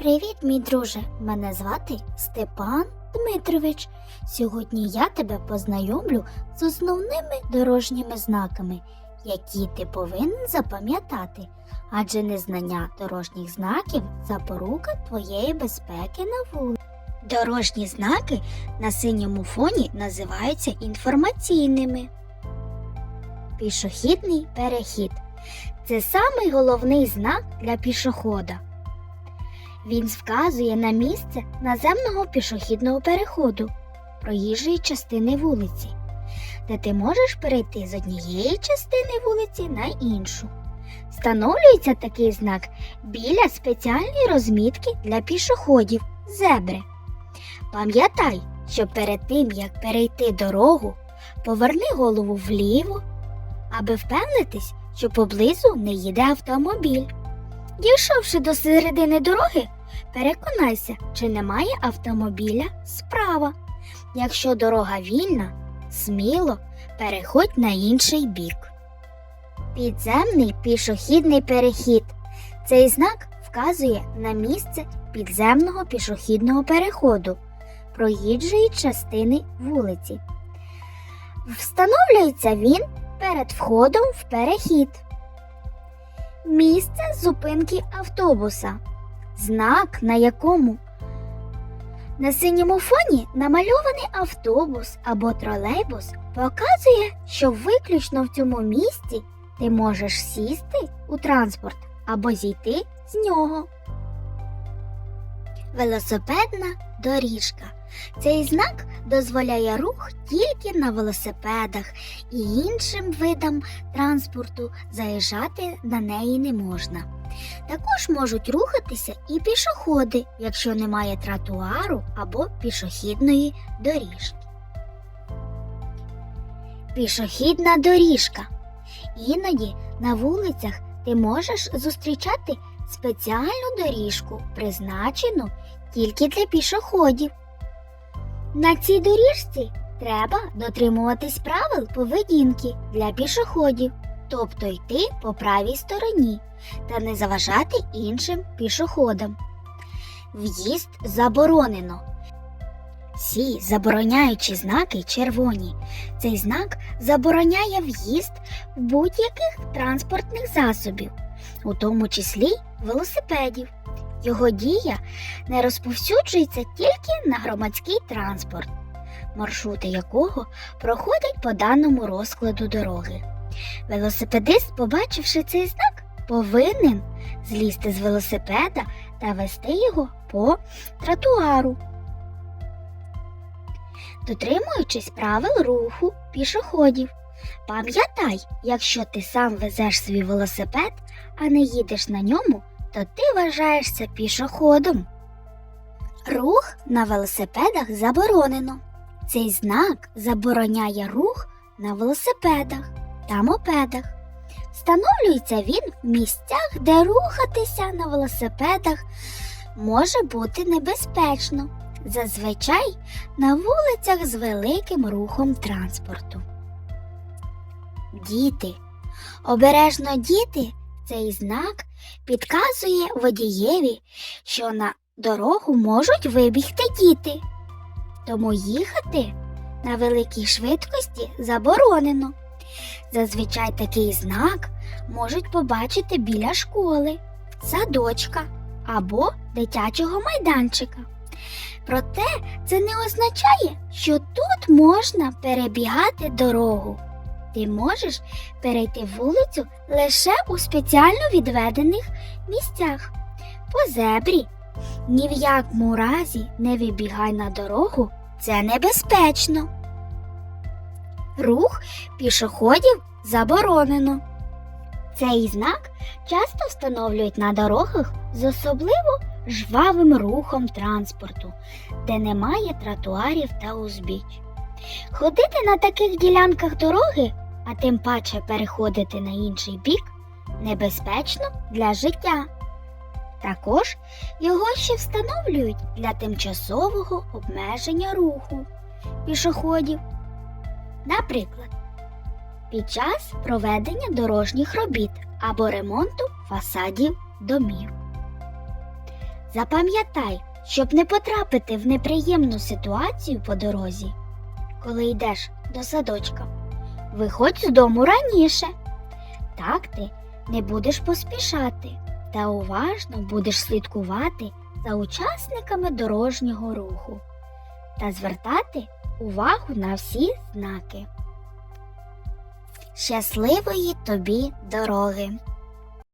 Привіт, мій друже! Мене звати Степан Дмитрович. Сьогодні я тебе познайомлю з основними дорожніми знаками, які ти повинен запам'ятати, адже незнання дорожніх знаків запорука твоєї безпеки на вулиці. Дорожні знаки на синьому фоні називаються інформаційними. Пішохідний перехід це самий головний знак для пішохода. Він вказує на місце наземного пішохідного переходу проїжджої частини вулиці, де ти можеш перейти з однієї частини вулиці на іншу. Встановлюється такий знак біля спеціальної розмітки для пішоходів зебри. Пам'ятай, що перед тим як перейти дорогу, поверни голову вліво, аби впевнитись, що поблизу не їде автомобіль. Дійшовши до середини дороги, переконайся, чи немає автомобіля справа. Якщо дорога вільна, сміло переходь на інший бік. Підземний пішохідний перехід. Цей знак вказує на місце підземного пішохідного переходу проїжджої частини вулиці. Встановлюється він перед входом в перехід. Місце зупинки автобуса. Знак, на якому на синьому фоні намальований автобус або тролейбус, показує, що виключно в цьому місці ти можеш сісти у транспорт або зійти з нього. Велосипедна доріжка. Цей знак дозволяє рух тільки на велосипедах і іншим видам транспорту заїжджати на неї не можна. Також можуть рухатися і пішоходи, якщо немає тротуару або пішохідної доріжки. Пішохідна доріжка. Іноді на вулицях ти можеш зустрічати спеціальну доріжку, призначену тільки для пішоходів. На цій доріжці треба дотримуватись правил поведінки для пішоходів, тобто йти по правій стороні та не заважати іншим пішоходам. В'їзд заборонено. Всі забороняючі знаки червоні. Цей знак забороняє в'їзд будь-яких транспортних засобів, у тому числі велосипедів. Його дія не розповсюджується тільки на громадський транспорт, маршрути якого проходять по даному розкладу дороги. Велосипедист, побачивши цей знак, повинен злізти з велосипеда та вести його по тротуару. Дотримуючись правил руху пішоходів. Пам'ятай, якщо ти сам везеш свій велосипед, а не їдеш на ньому, то ти вважаєшся пішоходом. Рух на велосипедах заборонено. Цей знак забороняє рух на велосипедах та мопедах. Встановлюється він в місцях, де рухатися на велосипедах може бути небезпечно, зазвичай на вулицях з великим рухом транспорту. Діти. Обережно діти цей знак підказує водієві, що на дорогу можуть вибігти діти. Тому їхати на великій швидкості заборонено. Зазвичай такий знак можуть побачити біля школи, садочка або дитячого майданчика. Проте це не означає, що тут можна перебігати дорогу. Ти можеш перейти вулицю лише у спеціально відведених місцях. По зебрі ні в якому разі не вибігай на дорогу, це небезпечно. Рух пішоходів заборонено. Цей знак часто встановлюють на дорогах з особливо жвавим рухом транспорту, де немає тротуарів та узбіч. Ходити на таких ділянках дороги, а тим паче переходити на інший бік, небезпечно для життя. Також його ще встановлюють для тимчасового обмеження руху пішоходів. Наприклад, під час проведення дорожніх робіт або ремонту фасадів домів. Запам'ятай, щоб не потрапити в неприємну ситуацію по дорозі, коли йдеш до садочка. Виходь з дому раніше. Так ти не будеш поспішати та уважно будеш слідкувати за учасниками дорожнього руху та звертати увагу на всі знаки. Щасливої тобі дороги!